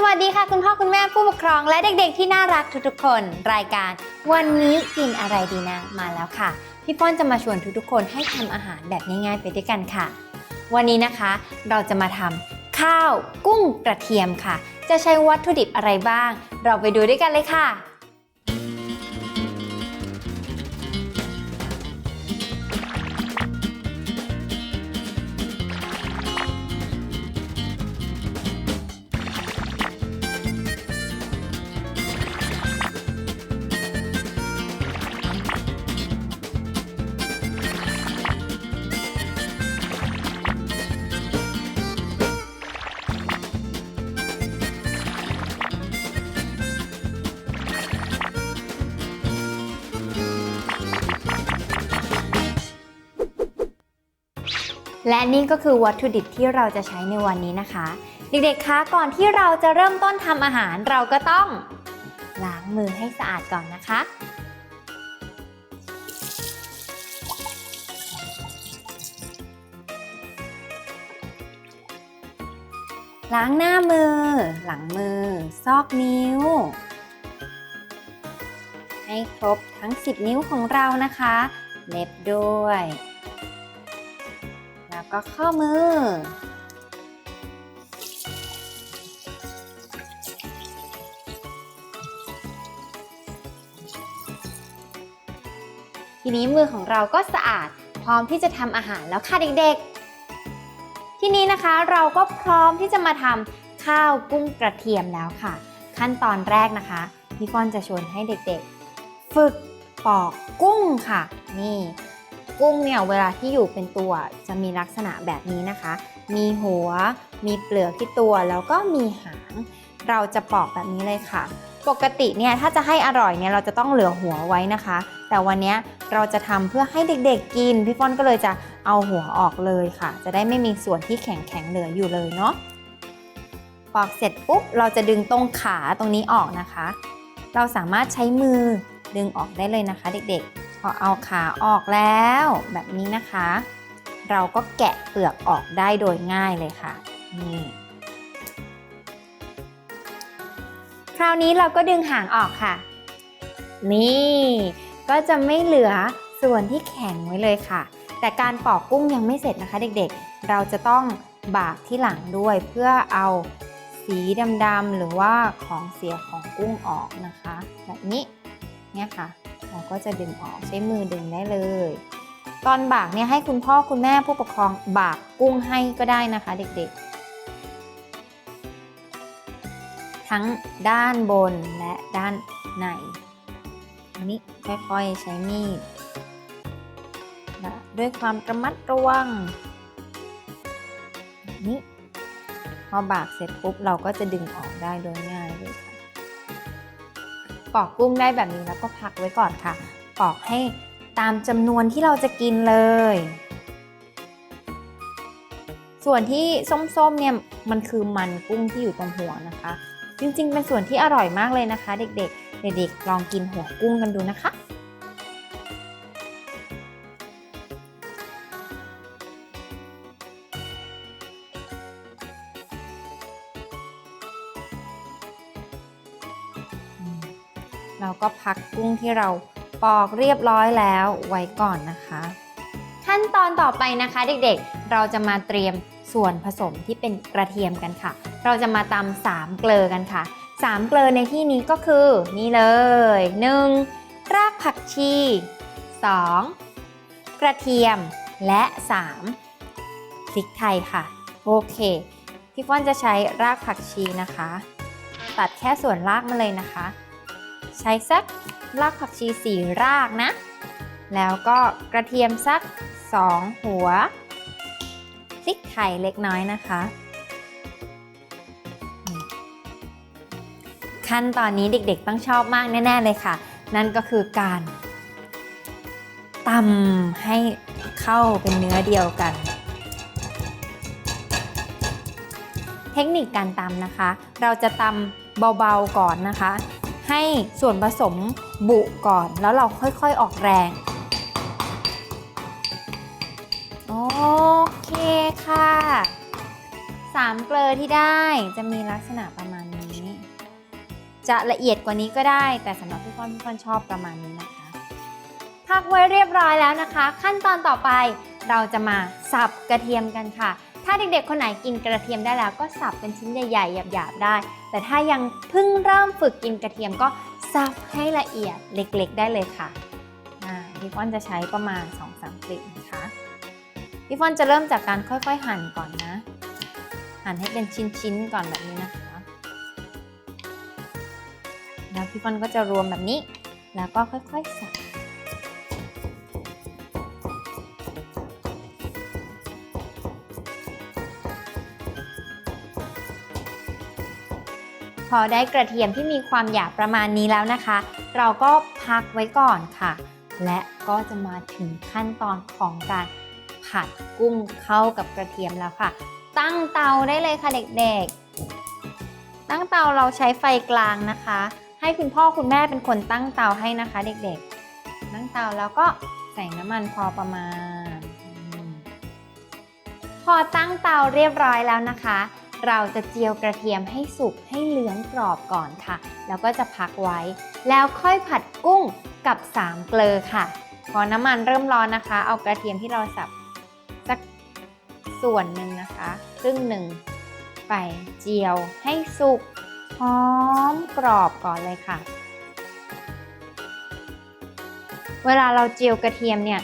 สวัสดีค่ะ คุณพ่อคุณแม่ผู้ปกครอง และเด็กๆ ที่น่ารักทุกๆคน รายการ วันนี้กินอะไรดีนะ มาแล้วค่ะ พี่ป้อนจะมาชวนทุกๆคนให้ทำอาหารแบบง่ายๆ ไปด้วยกันค่ะ วันนี้นะคะเราจะมาทำข้าวกุ้งกระเทียมค่ะ จะใช้วัตถุดิบอะไรบ้าง เราไปดูด้วยกันเลยค่ะ และนี่ก็คือวัตถุดิบที่เราจะใช้ในวันนี้นะคะ เด็กๆ คะก่อนที่เราจะเริ่มต้นทำอาหารเราก็ต้องล้างมือให้สะอาดก่อนนะคะ ล้างหน้ามือ หลังมือ ซอกนิ้ว ให้ครบทั้ง 10 นิ้วของเรานะคะ เล็บด้วย ก็ข้อมือ ทีนี้มือของเราก็สะอาดพร้อมที่จะทำอาหารแล้วค่ะเด็กๆ ทีนี้นะคะเราก็พร้อมที่จะมาทำข้าวกุ้งกระเทียมแล้วค่ะ ขั้นตอนแรกนะคะพี่ฟ้อนจะชวนให้เด็กๆ ฝึกปอกกุ้งค่ะ นี่ กุ้งเนี่ยเวลาที่อยู่เป็นตัวจะมีลักษณะแบบนี้นะคะ มีหัว มีเปลือกที่ตัวแล้วก็มีหาง เราจะปอกแบบนี้เลยค่ะ ปกติเนี่ยถ้าจะให้อร่อยเนี่ยเราจะต้องเหลือหัวไว้นะคะ แต่วันนี้เราจะทำเพื่อให้เด็กๆกิน พี่ฟอนก็เลยจะเอาหัวออกเลยค่ะ จะได้ไม่มีส่วนที่แข็งๆเหลืออยู่เลยเนาะ ปอกเสร็จปุ๊บเราจะดึงตรงขาตรงนี้ออกนะคะ เราสามารถใช้มือดึงออกได้เลยนะคะ เด็กๆ พอเอาขาออกแล้ว แบบนี้นะคะ เราก็แกะเปลือกออกได้โดยง่ายเลยค่ะนี่คราวนี้เราก็ดึงหางออกค่ะ นี่ ก็จะไม่เหลือส่วนที่แข็งไว้เลยค่ะ แต่การปอกกุ้งยังไม่เสร็จนะคะเด็กๆ เราจะต้องบากที่หลังด้วยเพื่อเอาสีดำๆหรือว่าของเสียของกุ้งออกนะคะ แบบนี้เนี่ยค่ะ เราก็จะดึงออกใช้มือดึงได้เลย ตอนบากเนี่ยให้คุณพ่อคุณแม่ผู้ปกครองบากกุ้งให้ก็ได้นะคะเด็กๆ ทั้งด้านบนและด้านในอันนี้ค่อยๆใช้มีดและด้วยความระมัดระวังนี้พอบากเสร็จปุ๊บเราก็จะดึงออกได้โดยง่ายเลย ปอกกุ้งได้แบบนี้แล้วก็พักไว้ก่อนค่ะ ปอกให้ตามจำนวนที่เราจะกินเลย ส่วนที่ส้มๆเนี่ยมันคือมันกุ้งที่อยู่ตรงหัวนะคะ จริงๆ เป็นส่วนที่อร่อยมากเลยนะคะ เด็กๆ เด็กๆ ลองกินหัวกุ้งกันดูนะคะ เราก็พักกุ้งที่เราปอกเรียบร้อยแล้วไว้ก่อนนะคะ ขั้นตอนต่อไปนะคะเด็กๆ เราจะมาเตรียมส่วนผสมที่เป็นกระเทียมกันค่ะ เราจะมาตำสามเกลือกันค่ะสามเกลือในที่นี้ก็คือนี่เลย 1. รากผักชี 2. กระเทียมและ 3. พริกไทยค่ะ โอเค พี่ฟ้อนจะใช้รากผักชีนะคะ ตัดแค่ส่วนรากมาเลยนะคะ ใช้สักรากผักชีสี่รากนะ แล้วก็กระเทียมสัก 2 หัวพริกไทยเล็กน้อยนะคะ ขั้นตอนนี้เด็กๆต้องชอบมากแน่ ๆ เลยค่ะ นั่นก็คือการตำให้เข้าเป็นเนื้อเดียวกัน เทคนิคการตำนะคะ เราจะตำเบาๆก่อนนะคะ ให้ส่วนผสมบุก่อน แล้วเราค่อยๆออกแรง โอเคค่ะสามเกลือที่ได้จะมีลักษณะประมาณนี้ จะละเอียดกว่านี้ก็ได้ แต่สำหรับพี่ฟอนพี่ฟอนชอบประมาณนี้นะคะ พักไว้เรียบร้อยแล้วนะคะ ขั้นตอนต่อไปเราจะมาสับกระเทียมกันค่ะ ถ้าเด็กๆ คนไหนกินกระเทียมได้แล้วก็สับเป็นชิ้นใหญ่ๆหยาบๆได้ แต่ถ้ายังเพิ่งเริ่มฝึกกินกระเทียมก็สับให้ละเอียดเล็กๆ ได้เลยค่ะพี่ฟอนจะใช้ประมาณ 2-3กลีบนะคะพี่ฟอนจะเริ่มจากการค่อยๆหั่นก่อนนะ หั่นให้เป็นชิ้นๆก่อนแบบนี้นะคะ แล้วพี่ฟอนก็จะรวมแบบนี้ แล้วก็ค่อยๆสับ พอได้กระเทียมที่มีความหยาบประมาณนี้แล้วนะคะ เราก็พักไว้ก่อนค่ะ และก็จะมาถึงขั้นตอนของการผัดกุ้งเข้ากับกระเทียมแล้วค่ะ ตั้งเตาได้เลยค่ะเด็กๆ ตั้งเตาเราใช้ไฟกลางนะคะ ให้คุณพ่อคุณแม่เป็นคนตั้งเตาให้นะคะเด็กๆ ตั้งเตาแล้วก็ใส่น้ำมันพอประมาณ พอตั้งเตาเรียบร้อยแล้วนะคะ เราจะเจียวกระเทียมให้สุกให้เหลืองกรอบก่อนค่ะ แล้วก็จะพักไว้ แล้วค่อยผัดกุ้งกับสามเกลอค่ะ พอน้ำมันเริ่มร้อนนะคะ เอากระเทียมที่เราสับสักส่วนหนึ่งนะคะครึ่งหนึ่งไปเจียวให้สุกหอมกรอบก่อนเลยค่ะ เวลาเราเจียวกระเทียมเนี่ย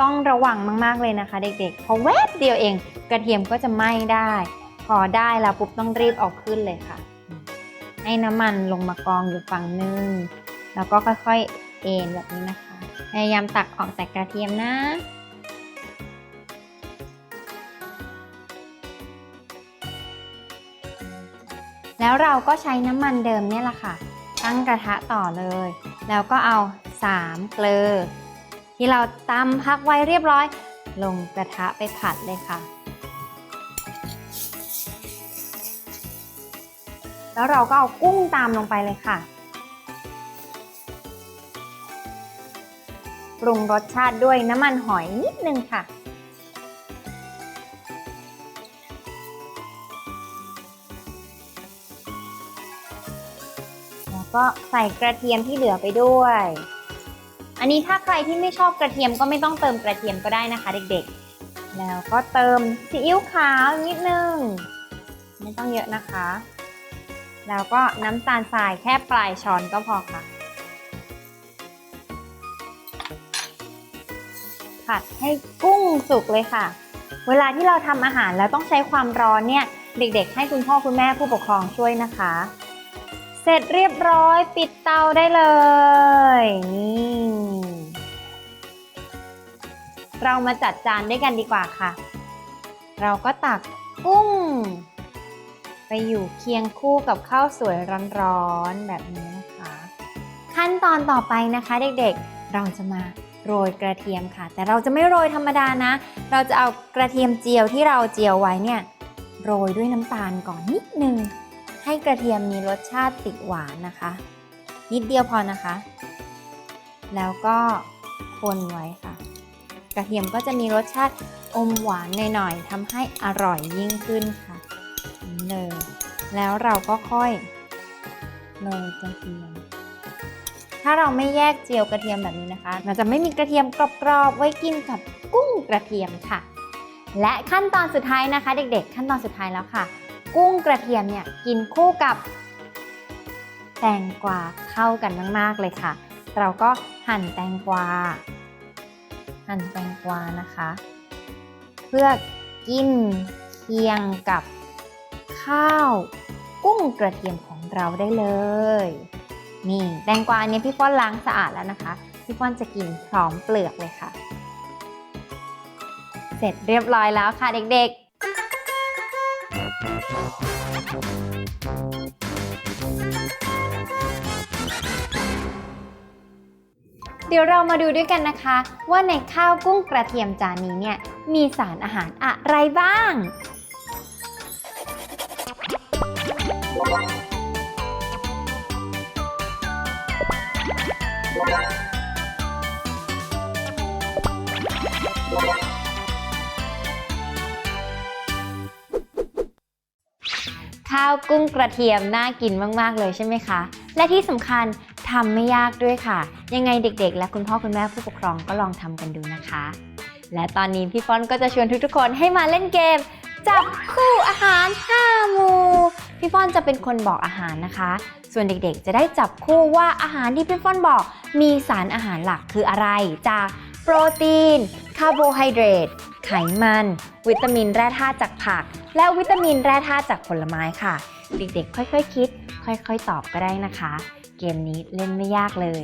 ต้องระวังมาก ๆ เลยนะคะ เด็กๆ เพราะแวบเดียวเองกระเทียมก็จะไหม้ได้ พอได้แล้วปุ๊บต้องรีบเอาขึ้นเลยค่ะ ให้น้ำมันลงมากองอยู่ฝั่งหนึง แล้วก็ค่อยๆเอ็นแบบนี้นะคะ พยายามตักออกจากกระเทียมนะแล้วเราก็ใช้น้ำมันเดิมเนี่ยแหละค่ะ ตั้งกระทะต่อเลย แล้วก็เอา3เกลือที่เราตำพักไว้เรียบร้อย ลงกระทะไปผัดเลยค่ะ แล้วเราก็เอากุ้งตามลงไปเลยค่ะ ปรุงรสชาติด้วยน้ำมันหอยนิดนึงค่ะ แล้วก็ใส่กระเทียมที่เหลือไปด้วย อันนี้ถ้าใครที่ไม่ชอบกระเทียมก็ไม่ต้องเติมกระเทียมก็ได้นะคะเด็กๆ แล้วก็เติมซีอิ๊วขาวนิดนึง ไม่ต้องเยอะนะคะ แล้วก็น้ำตาลทรายแค่ปลายช้อนก็พอค่ะ ผัดให้กุ้งสุกเลยค่ะ เวลาที่เราทำอาหารแล้วต้องใช้ความร้อนเนี่ย เด็กๆ ให้คุณพ่อคุณแม่ผู้ปกครองช่วยนะคะ เสร็จเรียบร้อยปิดเตาได้เลย นี่เรามาจัดจานด้วยกันดีกว่าค่ะ เราก็ตักกุ้ง อยู่เคียงคู่กับข้าวสวยร้อนๆแบบนี้นะคะ ขั้นตอนต่อไปนะคะเด็กๆ เราจะมาโรยกระเทียมค่ะ แต่เราจะไม่โรยธรรมดานะ เราจะเอากระเทียมเจียวที่เราเจียวไว้เนี่ยโรยด้วยน้ำตาลก่อนนิดนึง ให้กระเทียมมีรสชาติติดหวานนะคะ นิดเดียวพอนะคะ แล้วก็คนไว้ค่ะ กระเทียมก็จะมีรสชาติอมหวานหน่อยๆทำให้อร่อยยิ่งขึ้นค่ะ แล้วเราก็ค่อยโรยกระเทียม ถ้าเราไม่แยกเจียวกระเทียมแบบนี้นะคะเราจะไม่มีกระเทียมกรอบๆไว้กินกับกุ้งกระเทียมค่ะ และขั้นตอนสุดท้ายนะคะ เด็กๆ ขั้นตอนสุดท้ายแล้วค่ะ กุ้งกระเทียมเนี่ยกินคู่กับแตงกวาเข้ากันมากๆเลยค่ะ เราก็หั่นแตงกวา หั่นแตงกวานะคะ เพื่อกินเคียงกับ ข้าว กุ้งกระเทียมของเราได้เลย นี่แตงกวาเนี่ยพี่ฟ้อนล้างสะอาดแล้วนะคะ พี่ฟ้อนจะกินพร้อมเปลือกเลยค่ะ เสร็จเรียบร้อยแล้วค่ะเด็กๆ เดี๋ยวเรามาดูด้วยกันนะคะ ว่าในข้าวกุ้งกระเทียมจานนี้เนี่ยมีสารอาหารอะไรบ้าง ข้าวกุ้งกระเทียมน่ากินมาก ๆ เลยใช่ไหมคะ และที่สำคัญทำไม่ยากด้วยค่ะ ยังไงเด็กๆ และคุณพ่อคุณแม่ผู้ปกครองก็ลองทำกันดูนะคะ และตอนนี้พี่ฟอนก็จะชวนทุกๆคนให้มาเล่นเกม จับคู่อาหาร5หมู่ พี่ฟอนจะเป็นคนบอกอาหารนะคะ ส่วนเด็กๆ จะได้จับคู่ว่าอาหารที่พี่ฟอนบอก มีสารอาหารหลักคืออะไร จากโปรตีน คาร์โบไฮเดรต ไขมัน วิตามินแร่ธาตุจากผัก และวิตามินแร่ธาตุจากผลไม้ค่ะ เด็กๆ ค่อยๆคิด ค่อยๆ ตอบก็ได้นะคะ เกมนี้เล่นไม่ยากเลย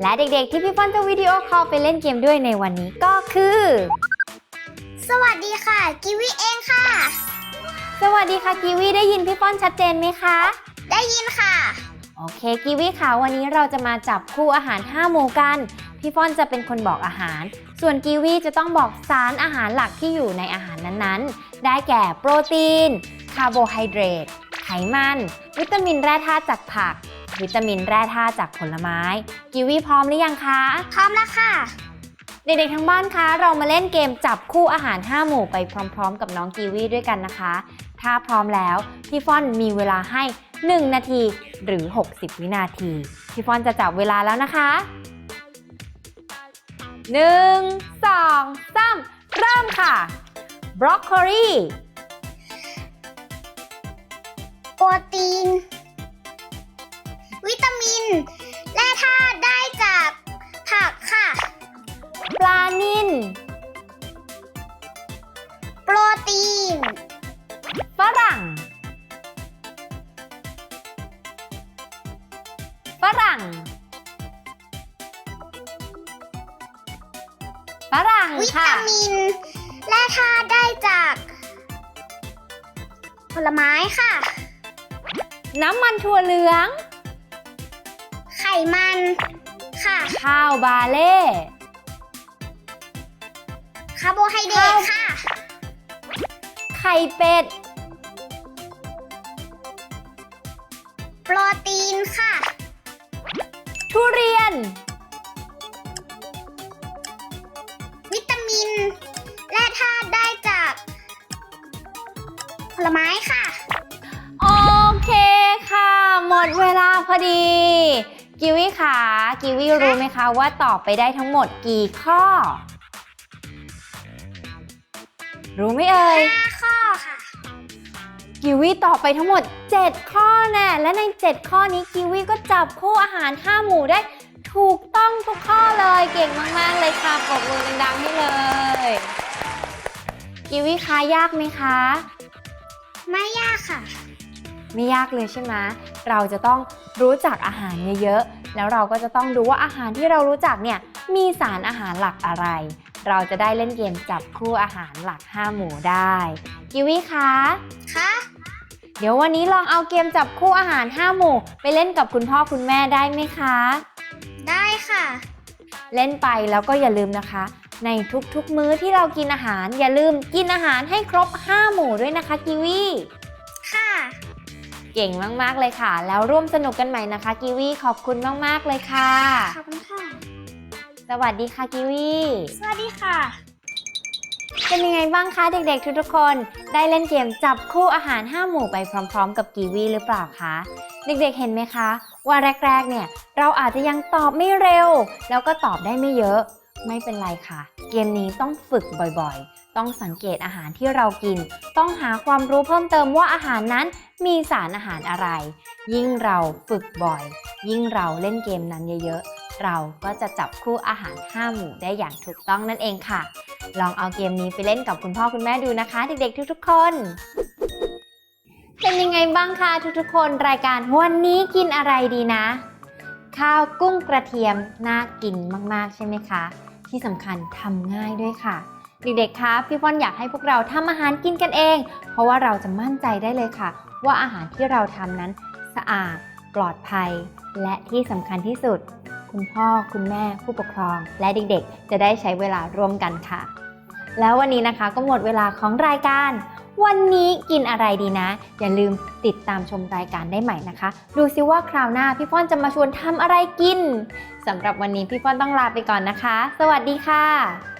และเด็กๆ ที่พี่ฟอนจะวิดีโอคอลไปเล่นเกมด้วยในวันนี้ก็คือ สวัสดีค่ะกิวิเองค่ะ สวัสดีค่ะกีวีได้ยินพี่ฟอนชัดเจนไหมคะ ได้ยินค่ะ โอเคกีวีค่ะวันนี้เราจะมาจับคู่อาหาร 5 หมู่กัน พี่ฟอนจะเป็นคนบอกอาหาร ส่วนกีวีจะต้องบอกสารอาหารหลักที่อยู่ในอาหารนั้นๆ ได้แก่โปรตีน คาร์โบไฮเดรต ไขมัน วิตามินแร่ธาตุจากผัก วิตามินแร่ธาตุจากผลไม้ กีวีพร้อมหรือยังคะ พร้อมแล้วค่ะ เด็กๆ ทั้งบ้านคะ เรามาเล่นเกมจับคู่อาหาร 5 หมู่ไปพร้อม ๆ กับน้องกีวีด้วยกันนะคะ ถ้าพร้อมแล้วพี่ฟอนมีเวลาให้ 1 นาทีหรือ 60 วินาที พี่ฟอนจะจับเวลาแล้วนะคะ 1 2 3 เริ่มค่ะบรอกโคลีโปรตีน วิตามิน และธาตุได้จากผักค่ะ ปลานิลโปรตีนฝ รั่ง ฝรั่ง ฝรั่งวิค่ะ ตามิน และธาตุได้จาก ผลไม้ค่ะ น้ำมันถั่วเหลือง ไขมันค่ะ ข้าวบาเล่ คาร์โบไฮเดรตค่ะ ไข่เป็ด ทุเรียน วิตามิน และธาตุได้จาก ผลไม้ค่ะ โอเคค่ะ หมดเวลาพอดี กิวิค่ะกิวิรู้ไหมคะว่าตอบไปได้ทั้งหมดกี่ข้อ รู้ไหมเอ่ย5ข้อค่ะ กิวีตอบไปทั้งหมด 7 ข้อแน่และใน 7 ข้อนี้กิวีก็จับคู่อาหาร5หมู่ได้ถูกต้องทุกข้อเลยเก่งมาก ๆ เลยค่ะปรบมือดังๆให้เลย กิวีคะยากไหมคะ ไม่ยากค่ะ ไม่ยากเลยใช่ไหมเราจะต้องรู้จักอาหารเยอะๆแล้วเราก็จะต้องดูว่าอาหารที่เรารู้จักเนี่ยมีสารอาหารหลักอะไร เราจะได้เล่นเกมจับคู่อาหารหลัก 5 หมู่ได้ กิวีคะคะเดี๋ยววันนี้ลองเอาเกมจับคู่อาหาร 5 หมู่ ไปเล่นกับคุณพ่อคุณแม่ได้ไหมคะ ได้ค่ะ เล่นไปแล้วก็อย่าลืมนะคะ ในทุกๆมื้อที่เรากินอาหาร อย่าลืมกินอาหารให้ครบ 5 หมู่ด้วยนะคะกิวีค่ะ เก่งมากๆเลยค่ะ แล้วร่วมสนุกกันใหม่นะคะ กิวีขอบคุณมากๆเลยค่ะขอบคุณค่ะ สวัสดีค่ะกิวีสวัสดีค่ะ เป็นยังไงบ้างคะเด็กๆ ทุกๆคน ได้เล่นเกมจับคู่อาหาร 5 หมู่ไปพร้อมๆ กับกีวีหรือเปล่าคะ เด็กๆ เห็นไหมคะ ว่าแรกๆ เนี่ย เราอาจจะยังตอบไม่เร็ว แล้วก็ตอบได้ไม่เยอะ ไม่เป็นไรค่ะ เกมนี้ต้องฝึกบ่อยๆ ต้องสังเกตอาหารที่เรากิน ต้องหาความรู้เพิ่มเติมว่าอาหารนั้นมีสารอาหารอะไร ยิ่งเราฝึกบ่อย ยิ่งเราเล่นเกมนั้นเยอะๆ เราก็จะจับคู่อาหาร 5 หมู่ได้อย่างถูกต้องนั่นเองค่ะ ลองเอาเกมนี้ไปเล่นกับคุณพ่อคุณแม่ดูนะคะ เด็กๆทุกๆ คน เป็นยังไงบ้างคะทุกๆ คนรายการวันนี้กินอะไรดีนะ ข้าวกุ้งกระเทียมน่ากินมากๆใช่ไหมคะ ที่สำคัญทำง่ายด้วยค่ะเด็กๆ คะพี่ฟอนอยากให้พวกเราทำอาหารกินกันเอง เพราะว่าเราจะมั่นใจได้เลยค่ะ ว่าอาหารที่เราทำนั้นสะอาด ปลอดภัย และที่สำคัญที่สุด คุณพ่อ คุณแม่ ผู้ปกครอง และเด็กๆ จะได้ใช้เวลาร่วมกันค่ะ แล้ววันนี้นะคะก็หมดเวลาของรายการ วันนี้กินอะไรดีนะ อย่าลืมติดตามชมรายการได้ใหม่นะคะ ดูซิว่าคราวหน้าพี่ฟ้อนจะมาชวนทำอะไรกินสำหรับวันนี้พี่ฟ้อนต้องลาไปก่อนนะคะ สวัสดีค่ะ